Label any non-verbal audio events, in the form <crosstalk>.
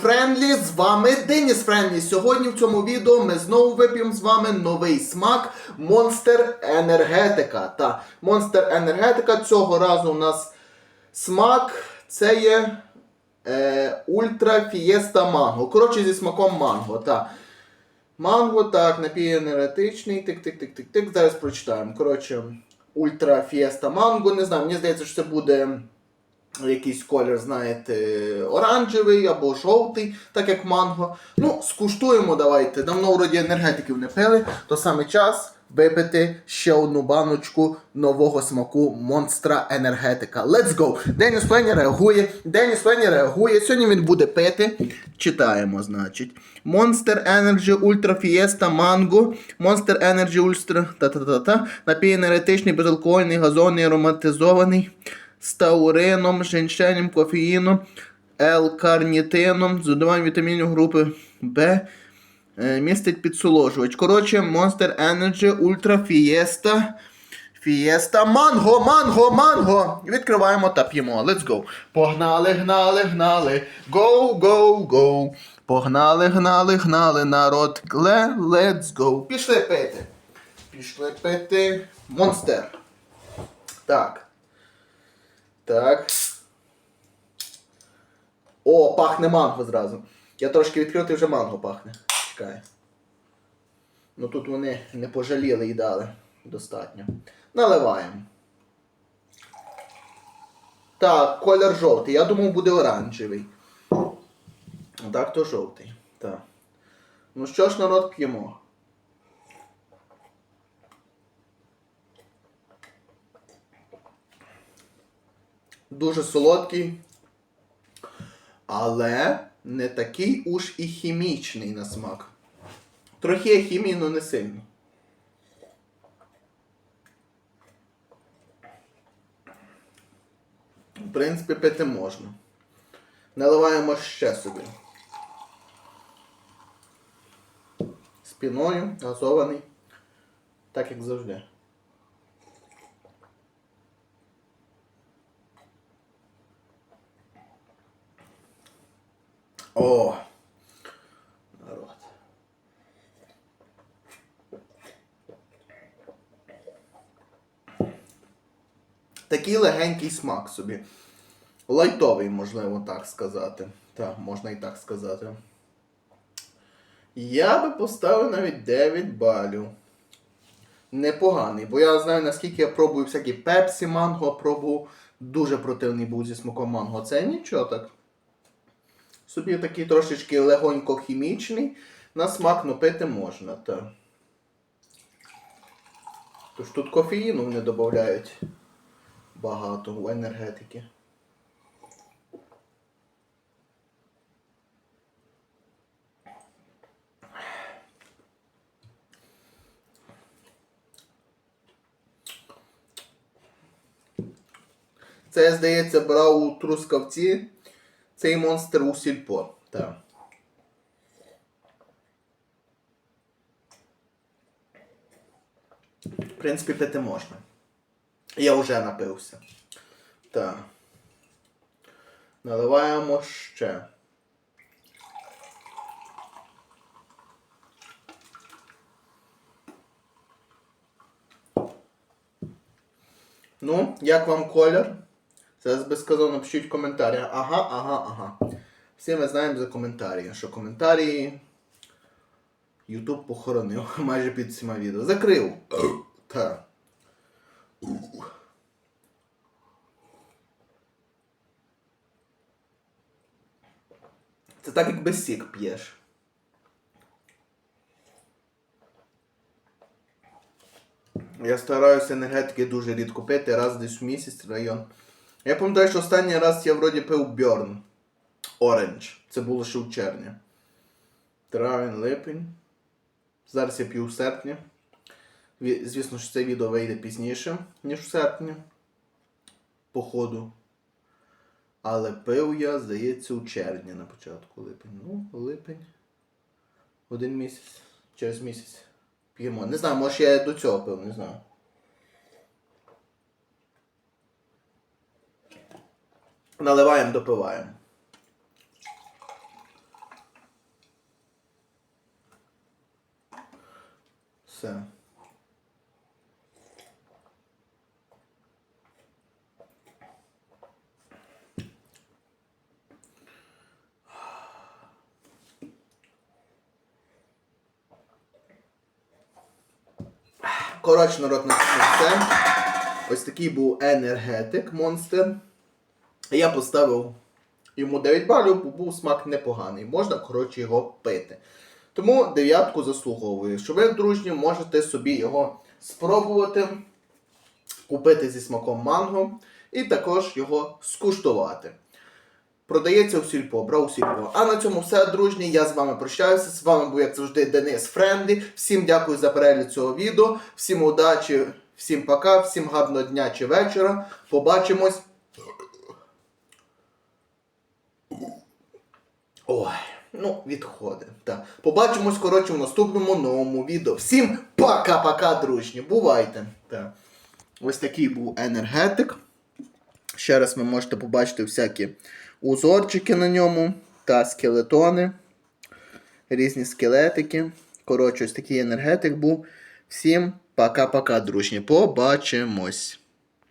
Френдлі, з вами Деніс Френдлі. Сьогодні в цьому відео ми знову вип'ємо з вами новий смак Монстер Енергетика. Та Монстер Енергетика цього разу у нас смак це є Ультра Фієста Манго. Коротше, зі смаком манго. Та. Манго, так, напій енергетичний. Тик-тик-тик-тик-тик. Зараз прочитаємо. Коротше, Ультра Фієста Манго. Не знаю, мені здається, що це буде якийсь колір, знаєте, оранжевий або жовтий, так як манго. Ну, скуштуємо, давайте. Давно вроді енергетиків не пили, то саме час випити ще одну баночку нового смаку монстра енергетика. Let's go! Деніс Фені реагує. Деніс Фені реагує. Сьогодні він буде пити. Читаємо, значить. Monster Energy Ultra Fiesta Mango. Monster Energy Ultra та-та-та-та. Напій енергетичний, безалкогольний, газонний, ароматизований з таурином, женьшенем, кофеїном, L-карнітином, з додаванням вітамінів групи Б. Е, містить підсоложувач. Коротше, Monster Energy Ultra Fiesta. Fiesta Манго, манго, манго! Відкриваємо та п'ємо. Let's go. Погнали, гнали, гнали. Go, go, go. Погнали, гнали, гнали, народ. Кле, let's go. Пішли пити. Пішли пити. Монстер. Так. Так. О, пахне манго зразу. Я трошки відкрив, і вже манго пахне. Чекай. Ну тут вони не пожаліли і дали достатньо. Наливаємо. Так, колір жовтий. Я думав буде оранжевий. Так, то жовтий. Так. Ну що ж, народ п'ємо. Дуже солодкий, але не такий уж і хімічний на смак. Трохи є хімії, але не сильно. В принципі, пити можна. Наливаємо ще собі. Спіною, газований. Так як завжди. О! Народ. Такий легенький смак собі. Лайтовий, можливо, так сказати. Так, можна і так сказати. Я би поставив навіть 9 балів. Непоганий, бо я знаю, наскільки я пробую всякі пепсі манго, пробував. Дуже противний був зі смаком манго. Це нічого так. Собі такий трошечки легонько хімічний. На смак ну, пити можна. Та. Тож тут кофеїну не додають багато у енергетики. Це, здається, брав у трускавці цей монстр у сільпо. Так. В принципі, пити можна. Я вже напився. Так. Наливаємо ще. Ну, як вам колір? Зараз безсказовно пишіть в коментарях. Ага, ага, ага. Всі ми знаємо за коментарі, що коментарі Ютуб похоронив <laughs> майже під всіма відео. Закрив. <coughs> Так. Це так, як без сік п'єш. Я стараюся енергетики дуже рідко пити, раз десь в місяць район. Я пам'ятаю, що останній раз я вроді пив Бьорн Оранж. Це було ще в червні. Травень, липень. Зараз я п'ю в серпні. Звісно, що це відео вийде пізніше, ніж в серпні. Походу. Але пив я, здається, у червні на початку липень. Ну, липень. Один місяць. Через місяць п'ємо. Не знаю, може я до цього пив, не знаю. наливаємо, допиваємо. Все. Коротше, народ на все. Ось такий був енергетик монстр. Я поставив йому 9 балів, був смак непоганий. Можна, коротше, його пити. Тому дев'ятку заслуговую. Що ви, дружні, можете собі його спробувати, купити зі смаком манго і також його скуштувати. Продається у сільпо, брав у сільпо. А на цьому все, дружні. Я з вами прощаюся. З вами був, як завжди, Денис Френдлі. Всім дякую за перегляд цього відео. Всім удачі, всім пока, всім гарного дня чи вечора. Побачимось. Ой, ну, відходи. Так. Побачимось, коротше, в наступному новому відео. Всім пока-пока, дружні. Бувайте. Так. Ось такий був енергетик. Ще раз ви можете побачити всякі узорчики на ньому та скелетони. Різні скелетики. Коротше, ось такий енергетик був. Всім пока-пока, дружні. Побачимось.